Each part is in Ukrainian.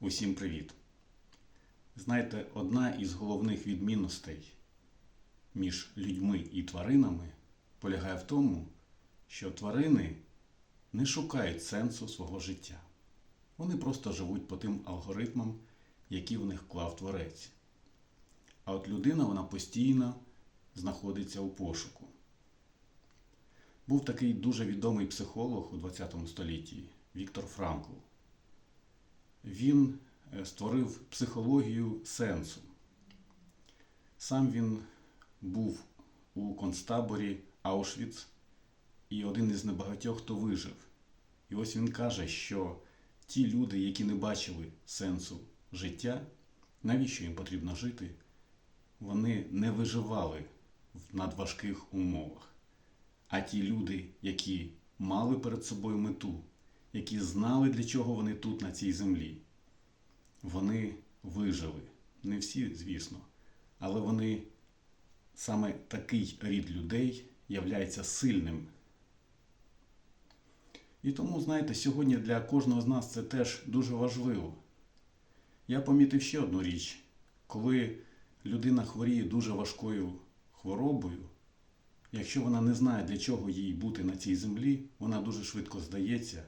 Усім привіт! Знаєте, одна із головних відмінностей між людьми і тваринами полягає в тому, що тварини не шукають сенсу свого життя. Вони просто живуть по тим алгоритмам, які в них вклав творець. А от людина вона постійно знаходиться у пошуку. Був такий дуже відомий психолог у ХХ столітті Віктор Франкл. Він е, створив психологію сенсу. Сам він був у концтаборі Аушвіц і один із небагатьох, хто вижив. І ось він каже, що ті люди, які не бачили сенсу життя, навіщо їм потрібно жити, вони не виживали в надважких умовах. А ті люди, які мали перед собою мету, які знали, для чого вони тут, на цій землі, вони вижили. Не всі, звісно, але вони саме такий рід людей являється сильним. І тому, знаєте, сьогодні для кожного з нас це теж дуже важливо. Я помітив ще одну річ, коли людина хворіє дуже важкою хворобою, якщо вона не знає, для чого їй бути на цій землі, вона дуже швидко здається,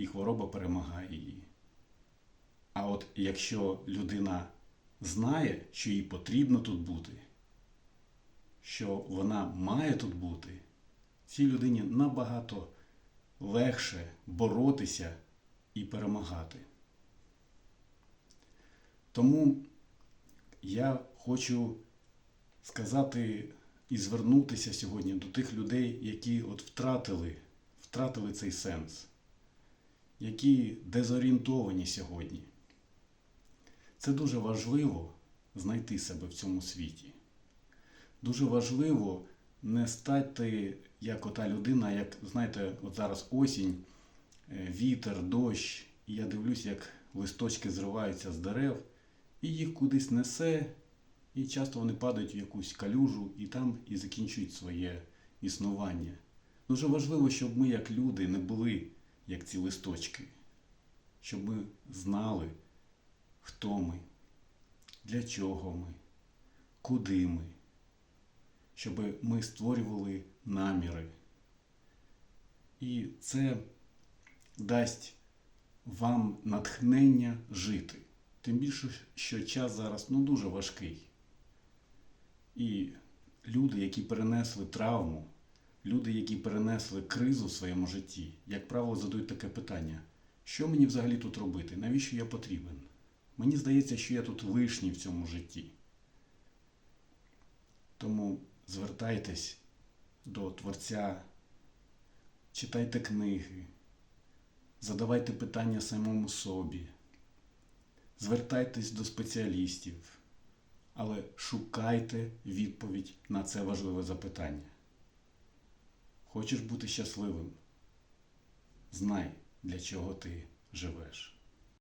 і хвороба перемагає її. А от якщо людина знає, що їй потрібно тут бути, що вона має тут бути, цій людині набагато легше боротися і перемагати. Тому я хочу сказати і звернутися сьогодні до тих людей, які от втратили, втратили цей сенс, які дезорієнтовані сьогодні. Це дуже важливо знайти себе в цьому світі. Дуже важливо не стати як ота людина, як, знаєте, от зараз осінь, е, вітер, дощ, і я дивлюсь, як листочки зриваються з дерев, і їх кудись несе, і часто вони падають в якусь калюжу і там і закінчують своє існування. Дуже важливо, щоб ми, як люди, не були як ці листочки, щоб ми знали, хто ми, для чого ми, куди ми, щоб ми створювали наміри. І це дасть вам натхнення жити. Тим більше, що час зараз ну, дуже важкий. І люди, які перенесли травму, люди, які перенесли кризу в своєму житті, як правило, задають таке питання: що мені взагалі тут робити? Навіщо я потрібен? Мені здається, що я тут лишній в цьому житті. Тому звертайтесь до Творця, читайте книги, задавайте питання самому собі, звертайтесь до спеціалістів, але шукайте відповідь на це важливе запитання. Хочеш бути щасливим? Знай, для чого ти живеш.